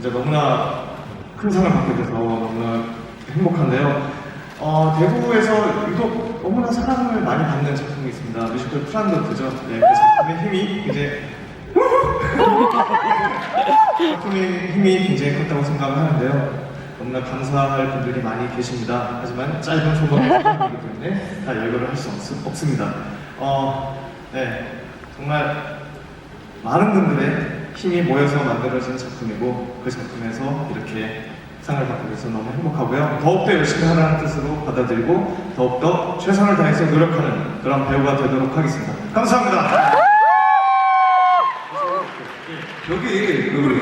이제 너무나 큰 상을 받게 돼서 너무나 행복한데요. 어, 대구에서 유독 너무나 사랑을 많이 받는 작품이 있습니다. 뮤지컬 프란도트죠. 네, 그 작품의 힘이 이제 작품의 힘이 굉장히 컸다고 생각을 하는데요. 너무나 감사할 분들이 많이 계십니다. 하지만 짧은 소감이기 때문에 다 열거를 할 수 없습니다. 어, 네, 정말 많은 분들의 힘이 모여서 만들어진 작품이고 그 작품에서 이렇게 상을 받게 돼서 너무 행복하고요. 더욱더 열심히 하라는 뜻으로 받아들이고 더욱더 최선을 다해서 노력하는 그런 배우가 되도록 하겠습니다. 감사합니다. 여기 그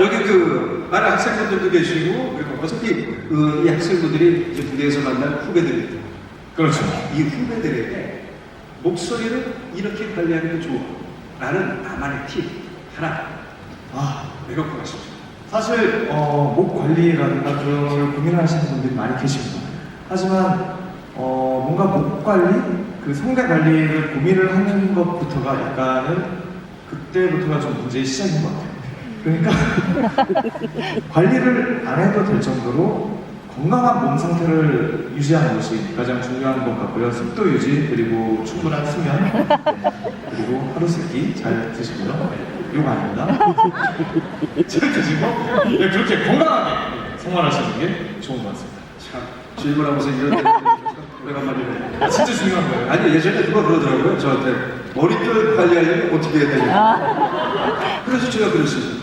여기 그 많은 학생분들도 계시고 그리고 어차피 그 이 학생분들이 이제 무대에서 만날 후배들이 그렇죠. 이 후배들에게 목소리를 이렇게 관리하는 게 좋아 라는 나만의 팁 하나 아, 내놓고 가십시오 사실 어, 목 관리라든가 그런 걸 고민하시는 분들이 많이 계십니다. 하지만 어, 뭔가 목 관리, 그 성대 관리를 고민을 하는 것부터가 약간은 그때부터가 좀 문제의 시작인 것 같아요. 그러니까 관리를 안 해도 될 정도로 건강한 몸 상태를 유지하는 것이 가장 중요한 것 같고요. 습도 유지 그리고 충분한 수면 네, 그리고 하루 세끼 잘 드시고요. 네, 욕 아닙니다. 잘 드시고 네, 그렇게 건강하게 생활하시는 게 좋은 것 같습니다. 참 질문하면서 이런 데 오래간만이네. 아, 진짜 중요한 거예요. 아니 예전에 누가 그러더라고요. 저한테 머릿결 관리하려면 어떻게 해야 되냐 그래서 제가 그랬어요.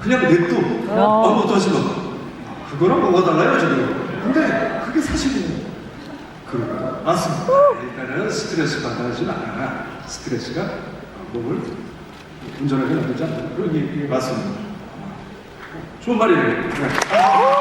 그냥 냅둬. 아무것도 하지 마 그거랑 뭐가 달라요 지금 근데 그게 사실이에요. 그런가요? 맞습니다. 일단은 스트레스 받아지 말아라 스트레스가 몸을 운전하게 만들지 않는다 그런 얘기 맞습니다. 좋은 말이에요 네.